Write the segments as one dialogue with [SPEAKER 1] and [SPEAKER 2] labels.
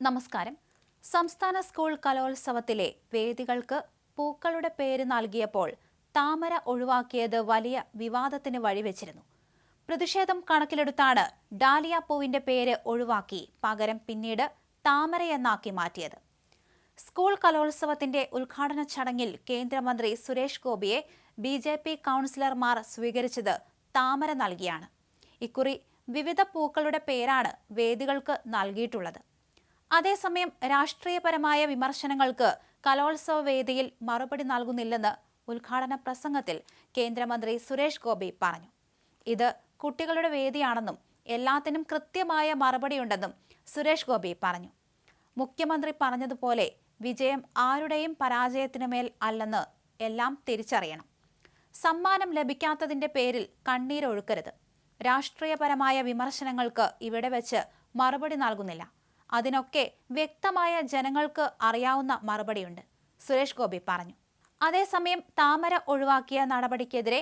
[SPEAKER 1] നമസ്കാരം. സംസ്ഥാന സ്കൂൾ കലോത്സവത്തിലെ വേദികൾക്ക് പൂക്കളുടെ പേര് നൽകിയപ്പോൾ താമര ഒഴിവാക്കിയത് വലിയ വിവാദത്തിന് വഴിവെച്ചിരുന്നു. പ്രതിഷേധം കണക്കിലെടുത്താണ് ഡാലിയ പൂവിന്റെ പേര് ഒഴിവാക്കി പകരം പിന്നീട് താമരയെന്നാക്കി മാറ്റിയത്. സ്കൂൾ കലോത്സവത്തിന്റെ ഉദ്ഘാടന ചടങ്ങിൽ കേന്ദ്രമന്ത്രി സുരേഷ് ഗോപിയെ ബി ജെ പി കൗൺസിലർമാർ സ്വീകരിച്ചത് താമര നൽകിയാണ്. ഇക്കുറി വിവിധ പൂക്കളുടെ പേരാണ് വേദികൾക്ക് നൽകിയിട്ടുള്ളത്. അതേസമയം രാഷ്ട്രീയപരമായ വിമർശനങ്ങൾക്ക് കലോത്സവ വേദിയിൽ മറുപടി നൽകുന്നില്ലെന്ന് ഉദ്ഘാടന പ്രസംഗത്തിൽ കേന്ദ്രമന്ത്രി സുരേഷ് ഗോപി പറഞ്ഞു. ഇത് കുട്ടികളുടെ വേദിയാണെന്നും എല്ലാത്തിനും കൃത്യമായ മറുപടിയുണ്ടെന്നും സുരേഷ് ഗോപി പറഞ്ഞു. മുഖ്യമന്ത്രി പറഞ്ഞതുപോലെ വിജയം ആരുടെയും പരാജയത്തിനു മേൽ അല്ലെന്ന് എല്ലാം തിരിച്ചറിയണം. സമ്മാനം ലഭിക്കാത്തതിന്റെ പേരിൽ കണ്ണീരൊഴുക്കരുത്. രാഷ്ട്രീയപരമായ വിമർശനങ്ങൾക്ക് ഇവിടെ വെച്ച് മറുപടി നൽകുന്നില്ല. അതിനൊക്കെ വ്യക്തമായ ജനങ്ങൾക്ക് അറിയാവുന്ന മറുപടിയുണ്ട്. സുരേഷ് ഗോപി പറഞ്ഞു. അതേസമയം താമര ഒഴിവാക്കിയ നടപടിക്കെതിരെ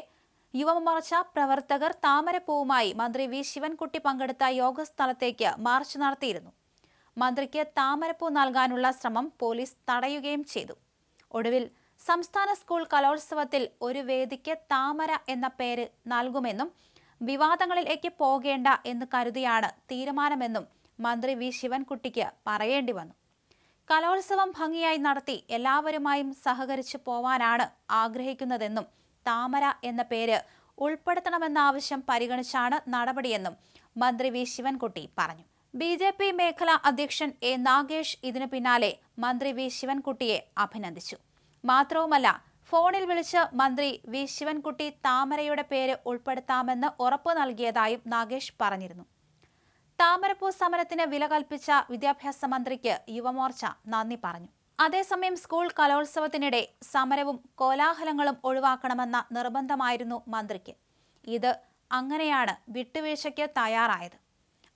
[SPEAKER 1] യുവമോർച്ച പ്രവർത്തകർ താമരപ്പൂവുമായി മന്ത്രി വി. ശിവൻകുട്ടി പങ്കെടുത്ത യോഗസ്ഥലത്തേക്ക് മാർച്ച് നടത്തിയിരുന്നു. മന്ത്രിക്ക് താമരപ്പൂ നൽകാനുള്ള ശ്രമം പോലീസ് തടയുകയും ചെയ്തു. ഒടുവിൽ സംസ്ഥാന സ്കൂൾ കലോത്സവത്തിൽ ഒരു വേദിക്ക് താമര എന്ന പേര് നൽകുമെന്നും വിവാദങ്ങളിലേക്ക് പോകേണ്ട എന്ന് കരുതിയാണ് തീരുമാനമെന്നും മന്ത്രി വി ശിവൻകുട്ടിക്ക് പറയേണ്ടി വന്നു. കലോത്സവം ഭംഗിയായി നടത്തി എല്ലാവരുമായും സഹകരിച്ചു പോവാനാണ് ആഗ്രഹിക്കുന്നതെന്നും താമര എന്ന പേര് ഉൾപ്പെടുത്തണമെന്ന ആവശ്യം പരിഗണിച്ചാണ് നടപടിയെന്നും മന്ത്രി വി ശിവൻകുട്ടി പറഞ്ഞു. ബി ജെ പി മേഖലാ അധ്യക്ഷൻ എ നാഗേഷ് ഇതിനു പിന്നാലെ മന്ത്രി വി ശിവൻകുട്ടിയെ അഭിനന്ദിച്ചു. മാത്രവുമല്ല ഫോണിൽ വിളിച്ച് മന്ത്രി വി ശിവൻകുട്ടി താമരയുടെ പേര് ഉൾപ്പെടുത്താമെന്ന് ഉറപ്പു നൽകിയതായും നാഗേഷ് പറഞ്ഞിരുന്നു. താമരപ്പൂ സമരത്തിന് വില കൽപ്പിച്ച വിദ്യാഭ്യാസ മന്ത്രിക്ക് യുവമോർച്ച നന്ദി പറഞ്ഞു. അതേസമയം സ്കൂൾ കലോത്സവത്തിനിടെ സമരവും കോലാഹലങ്ങളും ഒഴിവാക്കണമെന്ന നിർബന്ധമായിരുന്നു മന്ത്രിക്ക്. ഇത് അങ്ങനെയാണ് വിട്ടുവീഴ്ചയ്ക്ക് തയ്യാറായത്.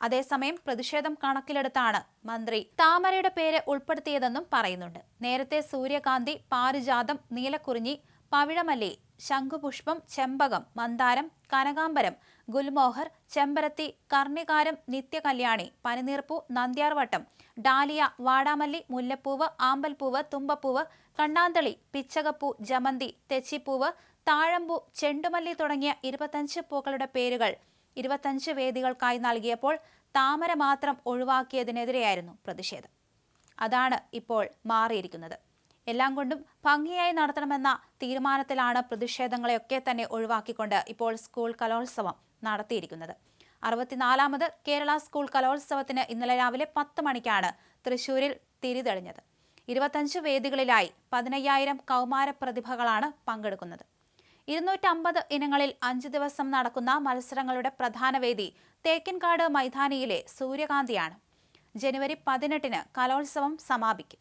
[SPEAKER 1] അതേസമയം പ്രതിഷേധം കണക്കിലെടുത്താണ് മന്ത്രി താമരയുടെ പേര് ഉൾപ്പെടുത്തിയതെന്നും പറയുന്നുണ്ട്. നേരത്തെ സൂര്യകാന്തി പാരിജാതം നീലക്കുറിഞ്ഞി പവിഴമല്ലി ശംഖുപുഷ്പം ചെമ്പകം മന്ദാരം കനകാംബരം ഗുൽമോഹർ ചെമ്പരത്തി കർണികാരം നിത്യകല്യാണി പനിനീർപ്പൂ നന്ദ്യാർവട്ടം ഡാലിയ വാടാമല്ലി മുല്ലപ്പൂവ് ആമ്പൽപ്പൂവ് തുമ്പപ്പൂവ് കണ്ണാന്തളി പിച്ചകപ്പൂ ജമന്തി തെച്ചിപ്പൂവ് താഴമ്പൂ ചെണ്ടുമല്ലി തുടങ്ങിയ ഇരുപത്തഞ്ച് പൂക്കളുടെ പേരുകൾ ഇരുപത്തഞ്ച് വേദികൾക്കായി നൽകിയപ്പോൾ താമര മാത്രം ഒഴിവാക്കിയതിനെതിരെയായിരുന്നു പ്രതിഷേധം. അതാണ് ഇപ്പോൾ മാറിയിരിക്കുന്നത്. എല്ലാം കൊണ്ടും ഭംഗിയായി നടത്തണമെന്ന തീരുമാനത്തിലാണ് പ്രതിഷേധങ്ങളെയൊക്കെ തന്നെ ഒഴിവാക്കിക്കൊണ്ട് ഇപ്പോൾ സ്കൂൾ കലോത്സവം നടത്തിയിരിക്കുന്നത്. അറുപത്തിനാലാമത് കേരള സ്കൂൾ കലോത്സവത്തിന് ഇന്നലെ രാവിലെ പത്ത് മണിക്കാണ് തൃശൂരിൽ തിരിതെളിഞ്ഞത്. ഇരുപത്തഞ്ച് വേദികളിലായി പതിനയ്യായിരം കൗമാര പ്രതിഭകളാണ് പങ്കെടുക്കുന്നത്. ഇരുന്നൂറ്റമ്പത് ഇനങ്ങളിൽ അഞ്ച് ദിവസം നടക്കുന്ന മത്സരങ്ങളുടെ പ്രധാന വേദി തേക്കിൻകാട് മൈതാനിയിലെ സൂര്യകാന്തിയാണ്. ജനുവരി പതിനെട്ടിന് കലോത്സവം സമാപിക്കും.